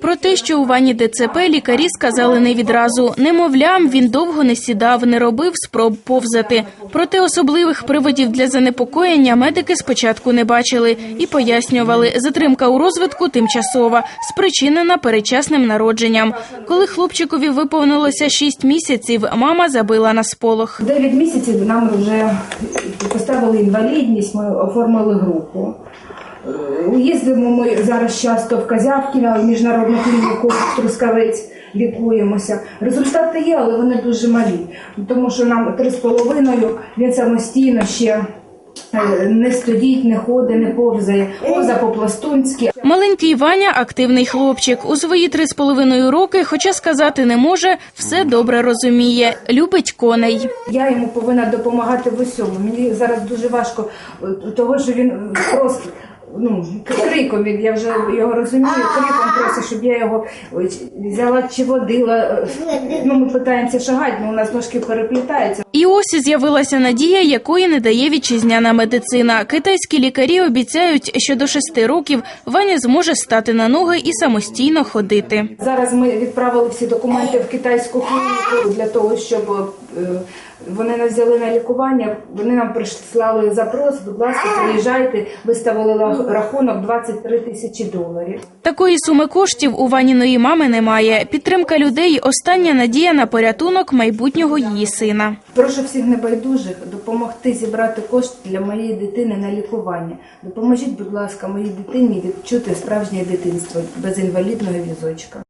Про те, що у вані ДЦП лікарі сказали не відразу. Немовлям, він довго не сідав, не робив спроб повзати. Проте особливих приводів для занепокоєння медики спочатку не бачили і пояснювали, затримка у розвитку тимчасова, спричинена передчасним народженням. Коли хлопчикові виповнилося 6 місяців, мама забила на сполох. В 9 місяців нам вже поставили інвалідність, ми оформили групу. Е, Їздимо ми зараз часто в Казявкіна, в міжнародну клініку Трускавець лікуємося. Результати є, але вони дуже малі, тому що нам три з половиною він самостійно ще е, не стоїть, не ходить, не повзає, повза по-пластунськи. Маленький Ваня активний хлопчик. У свої три з половиною роки, хоча сказати не може, все добре розуміє. Любить коней. Я йому повинна допомагати в усьому. Мені зараз дуже важко, е, того, що він просто. Ну, криком він, я вже його розумію, криком просить, щоб я його взяла чи водила. Ну, ми питаємося шагати, але у нас ножки переплітаються. І ось з'явилася надія, якої не дає вітчизняна медицина. Китайські лікарі обіцяють, що до шести років Ваня зможе стати на ноги і самостійно ходити. Зараз ми відправили всі документи в китайську клініку для того, щоб е, вони нас взяли на лікування. Вони нам прислали запрос, будь ласка, приїжджайте, виставили рахунок 23 тисячі доларів. Такої суми коштів у Ваніної мами немає. Підтримка людей остання надія на порятунок майбутнього її сина. Прошу всіх небайдужих допомогти зібрати кошти для моєї дитини на лікування. Допоможіть, будь ласка, моїй дитині відчути справжнє дитинство без інвалідного візочка.